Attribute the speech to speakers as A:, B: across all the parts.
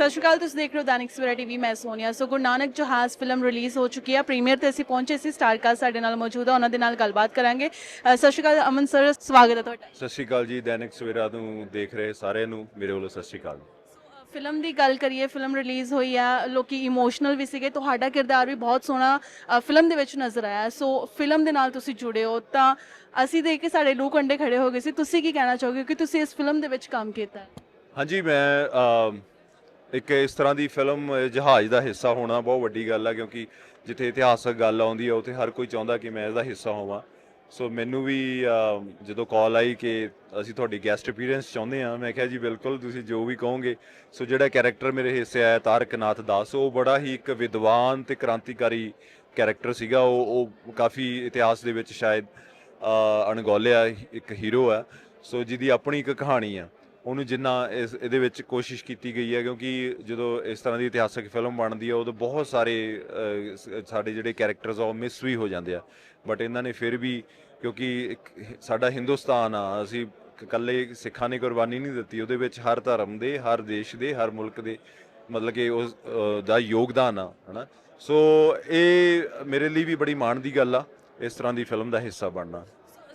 A: ਸਤਿ ਸ਼੍ਰੀ ਅਕਾਲ ਤੁਸੀਂ ਦੇਖ ਰਹੇ ਹੋ ਦੈਨਿਕ ਸਵੇਰਾ ਟੀਵੀ ਮੈਂ ਸੋਨੀਆ। ਸੋ ਗੁਰੂ ਨਾਨਕ ਜਹਾਜ਼ ਫਿਲਮ ਰਿਲੀਜ਼ ਹੋ ਚੁੱਕੀ ਹੈ। ਪ੍ਰੀਮੀਅਰ ਤੇ ਅਸੀਂ ਪਹੁੰਚੇ ਸੀ ਸਟਾਰ ਕਾਸਟ ਸਾਡੇ ਨਾਲ ਮੌਜੂਦ ਹੈ। ਉਹਨਾਂ ਦੇ ਨਾਲ ਗੱਲਬਾਤ ਕਰਾਂਗੇ। ਅ, ਸਤਿ ਸ਼੍ਰੀ ਅਕਾਲ ਅਮਨ ਸਰ ਸਵਾਗਤ ਹੈ ਤੁਹਾਡਾ।
B: ਸਤਿ ਸ਼੍ਰੀ ਅਕਾਲ ਜੀ ਦੈਨਿਕ ਸਵੇਰਾ ਨੂੰ ਦੇਖ ਰਹੇ ਸਾਰਿਆਂ ਨੂੰ। ਮੇਰੇ ਵੱਲੋਂ ਸਤਿ ਸ਼੍ਰੀ ਅਕਾਲ।
A: ਫਿਲਮ ਦੀ ਗੱਲ ਕਰੀਏ ਫਿਲਮ ਰਿਲੀਜ਼ ਹੋਈ ਆ ਲੋਕੀ ਇਮੋਸ਼ਨਲ ਵੀ ਸੀਗੇ। ਤੁਹਾਡਾ ਕਿਰਦਾਰ ਵੀ ਬਹੁਤ ਸੋਹਣਾ ਫਿਲਮ ਦੇ ਵਿੱਚ ਨਜ਼ਰ ਆਇਆ ਸੋ ਫਿਲਮ ਦੇ ਨਾਲ ਤੁਸੀਂ ਜੁੜੇ ਹੋ ਤਾਂ ਅਸੀਂ ਦੇਖ ਕੇ ਸਾਡੇ ਲੂ ਕੰਡੇ ਖੜੇ ਹੋ ਗਏ ਸੀ। ਤੁਸੀਂ ਕੀ ਕਹਿਣਾ ਚਾਹੋਗੇ? ਕਿ ਤੁਸੀਂ ਇਸ ਫਿਲਮ ਦੇ ਵਿੱਚ ਕੰਮ ਕੀਤਾ
B: ਹਾਂਜੀ ਮੈਂ ਅਮ, ਇੱਕ ਇਸ ਤਰ੍ਹਾਂ ਦੀ ਫਿਲਮ ਜਹਾਜ਼ ਦਾ ਹਿੱਸਾ ਹੋਣਾ ਬਹੁਤ ਵੱਡੀ ਗੱਲ ਆ, ਕਿਉਂਕਿ ਜਿੱਥੇ ਇਤਿਹਾਸਕ ਗੱਲ ਆਉਂਦੀ ਆ, ਉੱਥੇ ਹਰ ਕੋਈ ਚਾਹੁੰਦਾ ਕਿ ਮੈਂ ਇਹਦਾ ਹਿੱਸਾ ਹੋਵਾਂ। ਸੋ ਮੈਨੂੰ ਵੀ ਜਦੋਂ ਕਾਲ ਆਈ ਕਿ ਅਸੀਂ ਤੁਹਾਡੀ ਗੈਸਟ ਅਪੀਅਰੈਂਸ ਚਾਹੁੰਦੇ ਆ, ਮੈਂ ਕਿਹਾ ਜੀ ਬਿਲਕੁਲ, ਤੁਸੀਂ ਜੋ ਵੀ ਕਹੋਗੇ। ਸੋ ਜਿਹੜਾ ਕੈਰੈਕਟਰ ਮੇਰੇ ਹਿੱਸੇ ਆਇਆ ਤਾਰਕ ਨਾਥ ਦਾਸ, ਉਹ ਬੜਾ ਹੀ ਇੱਕ ਵਿਦਵਾਨ ਤੇ ਕ੍ਰਾਂਤੀਕਾਰੀ ਕੈਰੈਕਟਰ ਸੀਗਾ। ਉਹ ਉਹ ਕਾਫੀ ਇਤਿਹਾਸ ਦੇ ਵਿੱਚ ਸ਼ਾਇਦ ਅਣਗੌਲਿਆ ਇੱਕ ਹੀਰੋ ਆ। ਸੋ ਜਿਹਦੀ ਆਪਣੀ ਇੱਕ ਕਹਾਣੀ ਆ। ਉਹਨੂੰ ਜਿੰਨਾ ਇਸ ਇਹਦੇ ਵਿੱਚ ਕੋਸ਼ਿਸ਼ ਕੀਤੀ ਗਈ ਹੈ, ਕਿਉਂਕਿ ਜਦੋਂ ਇਸ ਤਰ੍ਹਾਂ ਦੀ ਇਤਿਹਾਸਕ ਫਿਲਮ ਬਣਦੀ ਹੈ, ਉਦੋਂ ਬਹੁਤ ਸਾਰੇ ਸਾਡੇ ਜਿਹੜੇ ਕੈਰੈਕਟਰਸ ਆ, ਉਹ ਮਿਸ ਵੀ ਹੋ ਜਾਂਦੇ ਆ। ਬਟ ਇਹਨਾਂ ਨੇ ਫਿਰ ਵੀ, ਕਿਉਂਕਿ ਸਾਡਾ ਹਿੰਦੁਸਤਾਨ ਆ, ਅਸੀਂ ਇਕੱਲੇ ਸਿੱਖਾਂ ਨੇ ਕੁਰਬਾਨੀ ਨਹੀਂ ਦਿੱਤੀ, ਉਹਦੇ ਵਿੱਚ ਹਰ ਧਰਮ ਦੇ, ਹਰ ਦੇਸ਼ ਦੇ, ਹਰ ਮੁਲਕ ਦੇ, ਮਤਲਬ ਕਿ ਉਸ ਦਾ ਯੋਗਦਾਨ ਆ, ਹਨਾ? ਸੋ ਇਹ ਮੇਰੇ ਲਈ ਵੀ ਬੜੀ ਮਾਣ ਦੀ ਗੱਲ ਆ, ਇਸ ਤਰ੍ਹਾਂ ਦੀ ਫਿਲਮ ਦਾ ਹਿੱਸਾ ਬਣਨਾ।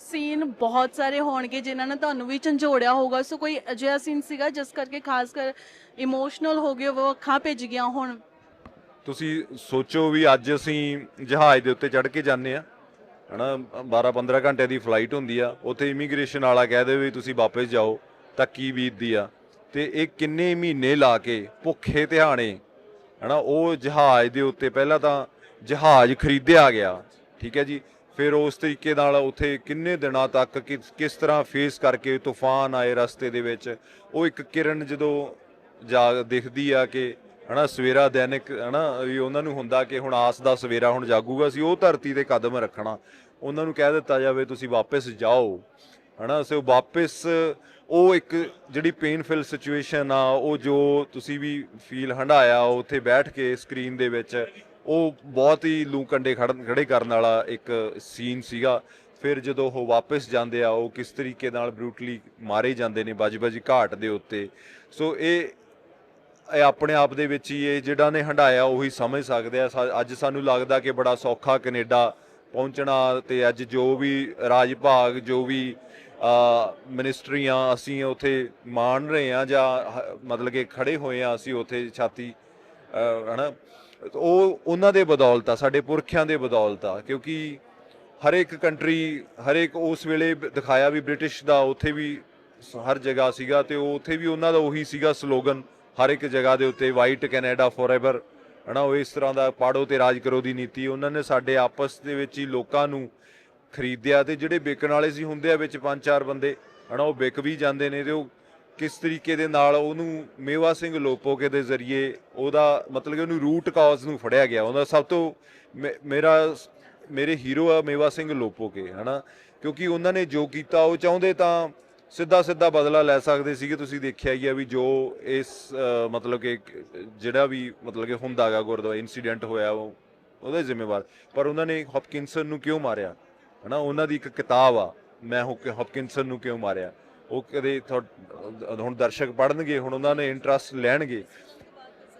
A: ਸੀਨ ਬਹੁਤ ਸਾਰੇ ਹੋਣਗੇ ਜਿਨ੍ਹਾਂ ਨੇ ਤੁਹਾਨੂੰ ਵੀ ਝੰਜੋੜਿਆ ਹੋਊਗਾ। ਸੋ ਕੋਈ ਅਜਿਹਾ ਸੀਨ ਸੀਗਾ ਜਿਸ ਕਰਕੇ ਖਾਸ ਕਰ ਇਮੋਸ਼ਨਲ ਹੋ ਗਏ, ਉਹ ਅੱਖਾਂ ਭਿੱਜ ਗਈਆਂ ਹੁਣ?
B: ਤੁਸੀਂ ਸੋਚੋ ਵੀ ਅੱਜ ਅਸੀਂ ਜਹਾਜ਼ ਦੇ ਉੱਤੇ ਚੜ੍ਹ ਕੇ ਜਾਂਦੇ ਆ ਹਨਾ 12 15 ਘੰਟੇ ਦੀ ਫਲਾਈਟ ਹੁੰਦੀ ਆ। ਉੱਥੇ ਇਮੀਗ੍ਰੇਸ਼ਨ ਵਾਲਾ ਕਹਿ ਦੇ ਵੀ ਤੁਸੀਂ ਵਾਪਸ ਜਾਓ, ਤਾਂ ਕੀ ਬੀਤਦੀ ਆ? ਤੇ ਇਹ ਕਿੰਨੇ ਮਹੀਨੇ ਲਾ ਕੇ ਭੁੱਖੇ ਧਿਆਣੇ, ਹਨਾ, ਉਹ ਜਹਾਜ਼ ਦੇ ਉੱਤੇ ਪਹਿਲਾਂ ਤਾਂ ਜਹਾਜ਼ ਖਰੀਦਿਆ ਗਿਆ। ਠੀਕ ਹੈ ਜੀ। ਫਿਰ ਉਸ ਤਰੀਕੇ ਨਾਲ ਉੱਥੇ ਕਿੰਨੇ ਦਿਨਾਂ ਤੱਕ ਕਿਸ ਕਿਸ ਤਰ੍ਹਾਂ ਫੇਸ ਕਰਕੇ ਤੂਫਾਨ ਆਏ ਰਸਤੇ ਦੇ ਵਿੱਚ? ਉਹ ਇੱਕ ਕਿਰਨ ਜਦੋਂ ਜਾ ਦਿਖਦੀ ਆ ਕਿ, ਹਨਾ, ਸਵੇਰਾ ਦੈਨਿਕ, ਹਨਾ, ਵੀ ਉਹਨਾਂ ਨੂੰ ਹੁੰਦਾ ਕਿ ਹੁਣ ਆਸ ਦਾ ਸਵੇਰਾ ਹੁਣ ਜਾਗੂਗਾ ਸੀ ਉਹ ਧਰਤੀ ਤੇ ਕਦਮ ਰੱਖਣਾ। ਉਹਨਾਂ ਨੂੰ ਕਹਿ ਦਿੱਤਾ ਜਾਵੇ, ਤੁਸੀਂ ਵਾਪਸ ਜਾਓ। ਹਨਾ, ਸੋ ਵਾਪਸ ਉਹ ਇੱਕ ਜਿਹੜੀ ਪੇਨਫੁਲ ਸਿਚੁਏਸ਼ਨ ਆ, ਉਹ ਜੋ ਤੁਸੀਂ ਵੀ ਫੀਲ ਹੰਡਾਇਆ ਉੱਥੇ ਬੈਠ ਕੇ ਸਕਰੀਨ ਦੇ ਵਿੱਚ ਉਹ ਬਹੁਤ ਹੀ ਲੂ ਕੰਡੇ ਖੜਨ- ਖੜੇ ਕਰਨ ਵਾਲਾ ਇੱਕ ਸੀਨ ਸੀਗਾ। ਫਿਰ ਜਦੋਂ ਉਹ ਵਾਪਸ ਜਾਂਦੇ ਆ ਉਹ ਕਿਸ ਤਰੀਕੇ ਨਾਲ ਬਰੂਟਲੀ ਮਾਰੇ ਜਾਂਦੇ ਨੇ ਬਜ-ਬਜ ਘਾਟ ਦੇ ਉੱਤੇ। ਸੋ ਇਹ ਇਹ ਆਪਣੇ ਆਪ ਦੇ ਵਿੱਚ ਹੀ ਇਹ ਜਿਹੜਾ ਨੇ ਹੰਡਾਇਆ ਉਹੀ ਸਮਝ ਸਕਦੇ ਆ। ਅੱਜ ਸਾਨੂੰ ਲੱਗਦਾ ਕਿ ਬੜਾ ਸੌਖਾ ਕੈਨੇਡਾ ਪਹੁੰਚਣਾ ਤੇ ਅੱਜ ਜੋ ਵੀ ਰਾਜ ਭਾਗ ਜੋ ਵੀ ਅ, ਮਿਨਿਸਟਰੀਆਂ ਅਸੀਂ ਉੱਥੇ ਮਾਣ ਰਹੇ ਆ ਜਾਂ ਮਤਲਬ ਕਿ ਖੜੇ ਹੋਏ ਆ ਅਸੀਂ ਉੱਥੇ ਛਾਤੀ ਅ, ਹਨਾ ਉਹ ਉਹਨਾਂ ਦੇ ਬਦੌਲਤ ਆ, ਸਾਡੇ ਪੁਰਖਿਆਂ ਦੇ ਬਦੌਲਤ ਆ, ਕਿਉਂਕਿ ਹਰ ਇੱਕ ਕੰਟਰੀ ਹਰ ਇੱਕ ਉਸ ਵੇਲੇ ਦਿਖਾਇਆ ਵੀ ਬ੍ਰਿਟਿਸ਼ ਦਾ ਉੱਥੇ ਵੀ ਹਰ ਜਗ੍ਹਾ ਸੀਗਾ ਤੇ ਉਹ ਉੱਥੇ ਵੀ ਉਹਨਾਂ ਦਾ ਉਹੀ ਸੀਗਾ ਸਲੋਗਨ, ਹਰ ਇੱਕ ਜਗ੍ਹਾ ਦੇ ਉੱਤੇ ਵਾਈਟ ਕੈਨੇਡਾ ਫੋਰਐਵਰ ਹਨਾ, ਉਹ ਇਸ ਤਰ੍ਹਾਂ ਦਾ ਪਾੜੋ ਤੇ ਰਾਜ ਕਰੋ ਦੀ ਨੀਤੀ, ਉਹਨਾਂ ਨੇ ਸਾਡੇ ਆਪਸ ਦੇ ਵਿੱਚ ਹੀ ਲੋਕਾਂ ਨੂੰ ਖਰੀਦਿਆ ਤੇ ਜਿਹੜੇ ਵਿਕਣ ਵਾਲੇ ਸੀ ਹੁੰਦੇ ਆ ਵਿੱਚ ਪੰਜ ਚਾਰ ਬੰਦੇ, ਹਨਾ, ਉਹ ਵਿਕ ਵੀ ਜਾਂਦੇ ਨੇ ਤੇ ਉਹ ਕਿਸ ਤਰੀਕੇ ਦੇ ਨਾਲ ਉਹਨੂੰ ਮੇਵਾ ਸਿੰਘ ਲੋਪੋਕੇ ਦੇ ਜ਼ਰੀਏ ਉਹਦਾ ਮਤਲਬ ਕਿ ਉਹਨੂੰ ਰੂਟ ਕਾਜ਼ ਨੂੰ ਫੜਿਆ ਗਿਆ। ਉਹਦਾ ਸਭ ਤੋਂ ਮੇ- ਮੇਰਾ ਮੇਰੇ ਹੀਰੋ ਆ ਮੇਵਾ ਸਿੰਘ ਲੋਪੋਕੇ, ਹਨਾ? ਕਿਉਂਕਿ ਉਹਨਾਂ ਨੇ ਜੋ ਕੀਤਾ, ਉਹ ਚਾਹੁੰਦੇ ਤਾਂ ਸਿੱਧਾ ਸਿੱਧਾ ਬਦਲਾ ਲੈ ਸਕਦੇ ਸੀਗੇ। ਤੁਸੀਂ ਦੇਖਿਆ ਹੀ ਆ ਵੀ ਜੋ ਇਸ ਮਤਲਬ ਕਿ ਜਿਹੜਾ ਵੀ ਮਤਲਬ ਕਿ ਹੁੰਦਾਗਾ ਗੁਰਦੁਆਰਾ ਇਨਸੀਡੈਂਟ ਹੋਇਆ, ਉਹ, ਉਹਦੇ ਜ਼ਿੰਮੇਵਾਰ। ਪਰ ਉਹਨਾਂ ਨੇ ਹੌਪਕਿੰਸਨ ਨੂੰ ਕਿਉਂ ਮਾਰਿਆ? ਹਨਾ? ਉਹਨਾਂ ਦੀ ਇੱਕ ਕਿਤਾਬ ਆ, ਮੈਂ ਹੁਕ- ਹੌਪਕਿੰਸਨ ਨੂੰ ਕਿਉਂ ਮਾਰਿਆ? ਉਹ ਕਦੇ ਤੁਹਾ- ਹੁਣ ਦਰਸ਼ਕ ਪੜਨਗੇ ਹੁਣ ਉਹਨਾਂ ਨੇ ਇੰਟਰਸਟ ਲੈਣਗੇ।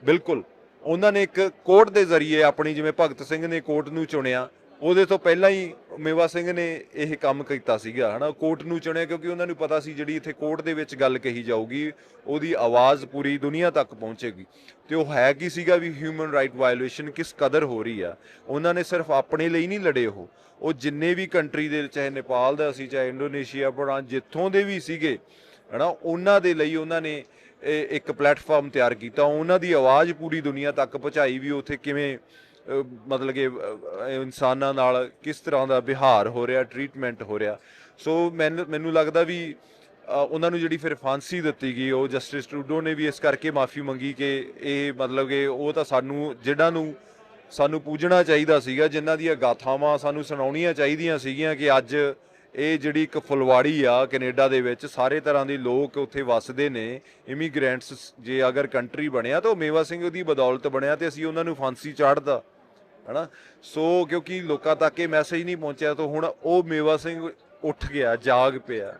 B: ਬਿਲਕੁਲ। ਉਹਨਾਂ ਨੇ ਇੱਕ ਕੋਰਟ ਦੇ ਜ਼ਰੀਏ ਆਪਣੀ ਜਿਵੇਂ ਭਗਤ ਸਿੰਘ ਨੇ ਕੋਰਟ ਨੂੰ ਚੁਣਿਆ, ਉਹਦੇ ਤੋਂ ਪਹਿਲਾਂ ਹੀ ਮੇਵਾ ਸਿੰਘ ਨੇ ਇਹ ਕੰਮ ਕੀਤਾ ਸੀਗਾ, ਹਨਾ? ਕੋਰਟ ਨੂੰ ਚੁਣਿਆ ਕਿਉਂਕਿ ਉਹਨਾਂ ਨੂੰ ਪਤਾ ਸੀ ਜਿਹੜੀ ਇੱਥੇ ਕੋਰਟ ਦੇ ਵਿੱਚ ਗੱਲ ਕਹੀ ਜਾਊਗੀ, ਉਹਦੀ ਆਵਾਜ਼ ਪੂਰੀ ਦੁਨੀਆ ਤੱਕ ਪਹੁੰਚੇਗੀ। ਤੇ ਉਹ ਹੈ ਕੀ ਸੀਗਾ ਵੀ ਹਿਊਮਨ ਰਾਈਟ ਵਾਇਓਲੇਸ਼ਨ ਕਿਸ ਕਦਰ ਹੋ ਰਹੀ ਆ? ਉਹਨਾਂ ਨੇ ਸਿਰਫ ਆਪਣੇ ਲਈ ਨਹੀਂ ਲੜੇ ਉਹ। ਉਹ ਜਿੰਨੇ ਵੀ ਕੰਟਰੀ ਦੇ, ਚਾਹੇ ਨੇਪਾਲ ਦਾ ਸੀ, ਚਾਹੇ ਇੰਡੋਨੇਸ਼ੀਆ, ਬੜਾ ਜਿੱਥੋਂ ਦੇ ਵੀ ਸੀਗੇ, ਹਨਾ? ਉਹਨਾਂ ਦੇ ਲਈ ਉਹਨਾਂ ਨੇ ਇਹ ਇੱਕ ਪਲੇਟਫਾਰਮ ਤਿਆਰ ਕੀਤਾ। ਉਹਨਾਂ ਦੀ ਆਵਾਜ਼ ਪੂਰੀ ਦੁਨੀਆ ਤੱਕ ਪਹੁੰਚਾਈ ਵੀ ਉੱਥੇ ਕਿਵੇਂ ਮਤਲਬ ਕਿ ਇਨਸਾਨਾਂ ਨਾਲ ਕਿਸ ਤਰ੍ਹਾਂ ਦਾ ਵਿਹਾਰ ਹੋ ਰਿਹਾ ਟ੍ਰੀਟਮੈਂਟ ਹੋ ਰਿਹਾ। ਸੋ ਮੈਨੂੰ ਮੈਨੂੰ ਲੱਗਦਾ ਵੀ ਉਹਨਾਂ ਨੂੰ ਜਿਹੜੀ ਫਿਰ ਫਾਂਸੀ ਦਿੱਤੀ ਗਈ, ਉਹ ਜਸਟਿਸ ਟਰੂਡੋ ਨੇ ਵੀ ਇਸ ਕਰਕੇ ਮਾਫੀ ਮੰਗੀ ਕਿ ਇਹ ਮਤਲਬ ਕਿ ਉਹ ਤਾਂ ਸਾਨੂੰ ਜਿਹੜਾ ਨੂੰ ਸਾਨੂੰ ਪੂਜਣਾ ਚਾਹੀਦਾ ਸੀਗਾ, ਜਿਨ੍ਹਾਂ ਦੀਆਂ ਗਾਥਾਵਾਂ ਸਾਨੂੰ ਸੁਣਾਉਣੀਆਂ ਚਾਹੀਦੀਆਂ ਸੀਗੀਆਂ ਕਿ ਅੱਜ ਇਹ ਜਿਹੜੀ ਇੱਕ ਫੁਲਵਾੜੀ ਆ ਕੈਨੇਡਾ ਦੇ ਵਿੱਚ, ਸਾਰੇ ਤਰ੍ਹਾਂ ਦੇ ਲੋਕ ਉੱਥੇ ਵੱਸਦੇ ਨੇ ਇਮੀਗ੍ਰੈਂਟਸ ਜੇ ਅਗਰ ਕੰਟਰੀ ਬਣਿਆ ਤਾਂ ਉਹ ਮੇਵਾ ਸਿੰਘ ਦੀ ਬਦੌਲਤ ਬਣਿਆ ਤੇ ਅਸੀਂ ਉਹਨਾਂ ਨੂੰ ਫਾਂਸੀ ਚਾੜਦਾ ਹਨਾ? ਸੋ ਕਿਉਂਕਿ ਲੋਕਾਂ ਤੱਕ ਇਹ ਮੈਸੇਜ ਨਹੀਂ ਪਹੁੰਚਿਆ ਤਾਂ ਹੁਣ ਉਹ ਮੇਵਾ ਸਿੰਘ ਉੱਠ ਗਿਆ ਜਾਗ ਪਿਆ।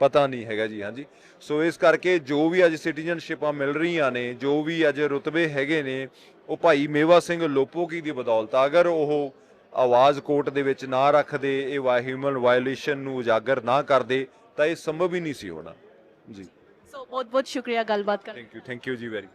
B: ਪਤਾ ਨਹੀਂ ਹੈਗਾ ਜੀ ਹਾਂਜੀ। ਸੋ ਇਸ ਕਰਕੇ ਜੋ ਵੀ ਅੱਜ ਸਿਟੀਜ਼ਨਸ਼ਿਪਾਂ ਮਿਲ ਰਹੀਆਂ ਨੇ ਜੋ ਵੀ ਅੱਜ ਰੁਤਬੇ ਹੈਗੇ ਨੇ ਉਹ ਭਾਈ ਮੇਵਾ ਸਿੰਘ ਲੋਪੋਕੀ ਦੀ ਬਦੌਲਤ। ਅਗਰ ਉਹ ਆਵਾਜ਼ ਕੋਰਟ ਦੇ ਵਿੱਚ ਨਾ ਰੱਖਦੇ ਇਹ ਵਾ ਹਿਊਮਨ ਵਾਇਓਲੇਸ਼ਨ ਨੂੰ ਉਜਾਗਰ ਨਾ ਕਰਦੇ ਤਾਂ ਇਹ ਸੰਭਵ ਹੀ ਨਹੀਂ ਸੀ ਹੋਣਾ। ਜੀ।
A: ਸੋ ਬਹੁਤ ਬਹੁਤ ਸ਼ੁਕਰੀਆ ਗੱਲਬਾਤ ਕਰਨ
B: ਥੈਂਕ ਯੂ ਥੈਂਕ ਯੂ ਜੀ ਵੈਰੀ